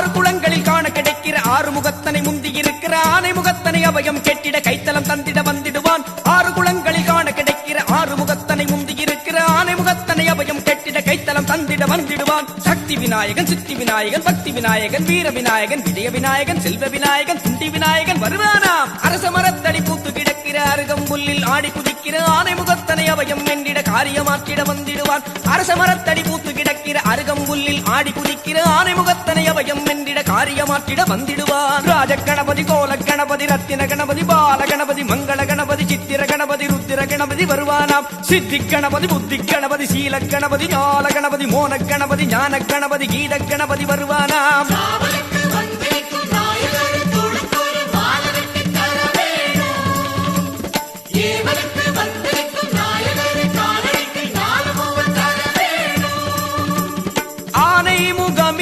ஆறு குளங்களில் காண கிடைக்கிற ஆறு முகத்தனை முந்தி இருக்கிற ஆனை முகத்தனை அபயம் கெட்டிட கைத்தலம் தந்திட வந்திடுவான். ஆறு குளங்களில் காண கிடைக்கிற ஆறு முகத்தனை முந்தி இருக்கிற ஆனை முகத்தனை அபயம் கெட்டிட கைத்தலம் தந்திட வந்திடுவான். சக்தி விநாயகன் சித்தி விநாயகன் பக்தி விநாயகன் வீர விநாயகன் விஜய விநாயகன் செல்வ விநாயகன் குண்டி விநாயகன் வருவானாம். அரச மரத்தடி பூத்து கிடக்கிற அருகம்புல்லில் ஆடி குதிக்கிற ஆனை முகத்தனை அபயம் என்றிட காரியமாற்றிட வந்திடுவான். அரச மரத்தடி பூத்து கிடக்கிற அருகம்புல்லில் ஆடி குதிக்கிற ஆனை முகத்தனை அபயம் காரியமாற்றிட வந்திடுவான். ராஜ கணபதி கோல கணபதி ரத்தின கணபதி பால கணபதி மங்கள கணபதி சித்திர கணபதி ருத்திர கணபதி வருவானாம். சித்தி கணபதி புத்தி கணபதி சீல கணபதி ஞால கணபதி மோன கணபதி ஞான கணபதி கீத கணபதி வருவானாம். ஆனை முகம்